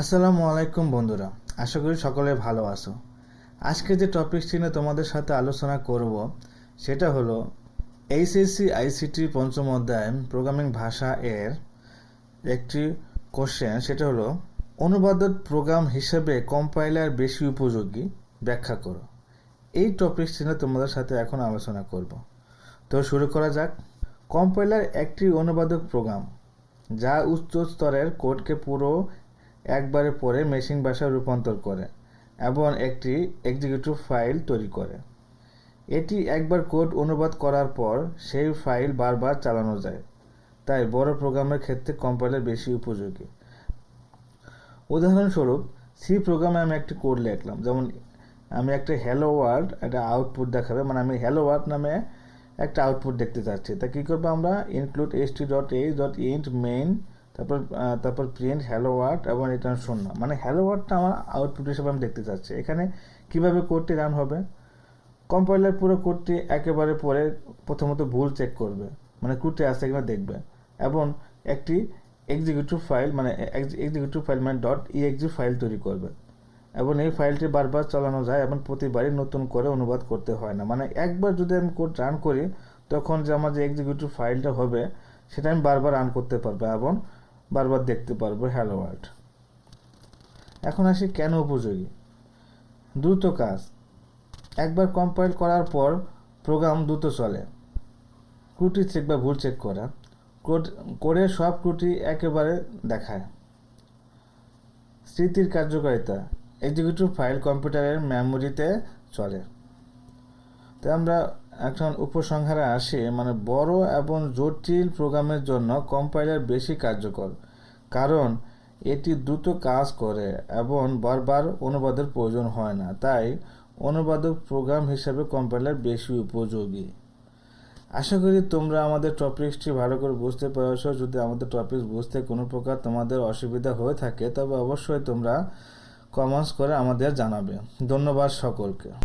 আসসালামু আলাইকুম বন্ধুরা, আশা করি সকলে ভালো আছো। আজকে যে টপিকটি নিয়ে তোমাদের সাথে আলোচনা করব, সেটা হলো এইচএসসি আইসিটি পঞ্চম অধ্যায় প্রোগ্রামিং ভাষা এর একটি কোশ্চেন সেটা হলো অনুবাদক প্রোগ্রাম হিসেবে কম্পাইলার বেশি উপযোগী? ব্যাখ্যা করো। এই টপিকটি নিয়ে তোমাদের সাথে এখন আলোচনা করব। তো শুরু করা যাক। কম্পাইলার একটি অনুবাদক প্রোগ্রাম যা উচ্চ স্তরের কোডকে পুরো একবারে পরে মেশিন ভাষায় রূপান্তর করে এবং একটি এক্সিকিউটিভ ফাইল তৈরি করে। এটি একবার কোড অনুবাদ করার পর সেই ফাইল বারবার চালানো যায়। তাই বড় প্রোগ্রামের ক্ষেত্রে কম্পাইলার বেশি উপযোগী। উদাহরণস্বরূপ সি প্রোগ্রামে আমি একটি কোড লিখলাম। যেমন, আমি একটা হ্যালো ওয়ার্ড একটা আউটপুট দেখাবে। মানে আমি হ্যালো ওয়ার্ড নামে একটা আউটপুট দেখতে চাচ্ছি। তা কী করব আমরা? Include S T dot H dot int main তারপর তারপর প্রিন্ট হ্যালো ওয়ার্ড এবং রিটার্ন শূন্য। মানে হ্যালো ওয়ার্ডটা আমার আউটপুট হিসেবে আমি দেখতে চাচ্ছি। এখানে কীভাবে কোডটি রান হবে? কম্পাইলার পুরো কোডটি একেবারে পরে প্রথমত ভুল চেক করবে। মানে কোডটি আছে কিনা দেখবে। এবং একটি এক্সিকিউটিভ ফাইল মানে এক্সিকিউটিভ ফাইল মানে ডট ইএক্সি ফাইল তৈরি করবে। এবং এই ফাইলটি বারবার চালানো যায় এবং প্রতিবারই নতুন করে অনুবাদ করতে হয় না। মানে একবার যদি আমি কোড রান করি, তখন যে আমার যে এক্সিকিউটিভ ফাইলটা হবে, সেটা আমি বারবার রান করতে পারব। এবং বারবার দেখতে পারব হ্যালো ওয়ার্ল্ড এখন আসি কেন উপযোগী? দ্রুত কাজ। একবার কম্পাইল করার পর প্রোগ্রাম দ্রুত চলে। ত্রুটি চেক বা ভুল চেক করা। কোডের সব ত্রুটি একেবারে দেখায়। স্মৃতির কার্যকারিতা। এক্সিকিউটিভ ফাইল কম্পিউটারের মেমোরিতে চলে। তো আমরা এখন উপসংহারে আসি মানে বড় এবং জটিল প্রোগ্রামের জন্য কম্পাইলার বেশি কার্যকর, কারণ এটি দ্রুত কাজ করে এবং বারবার অনুবাদের প্রয়োজন হয় না। তাই অনুবাদক প্রোগ্রাম হিসাবে কম্পাইলার বেশি উপযোগী। আশা করি তোমরা আমাদের টপিকসটি ভালো করে বুঝতে পেরেছ। যদি আমাদের টপিক বুঝতে কোনো প্রকার তোমাদের অসুবিধা হয়ে থাকে, তবে অবশ্যই তোমরা কমেন্টস করে আমাদের জানাবে। ধন্যবাদ সকলকে।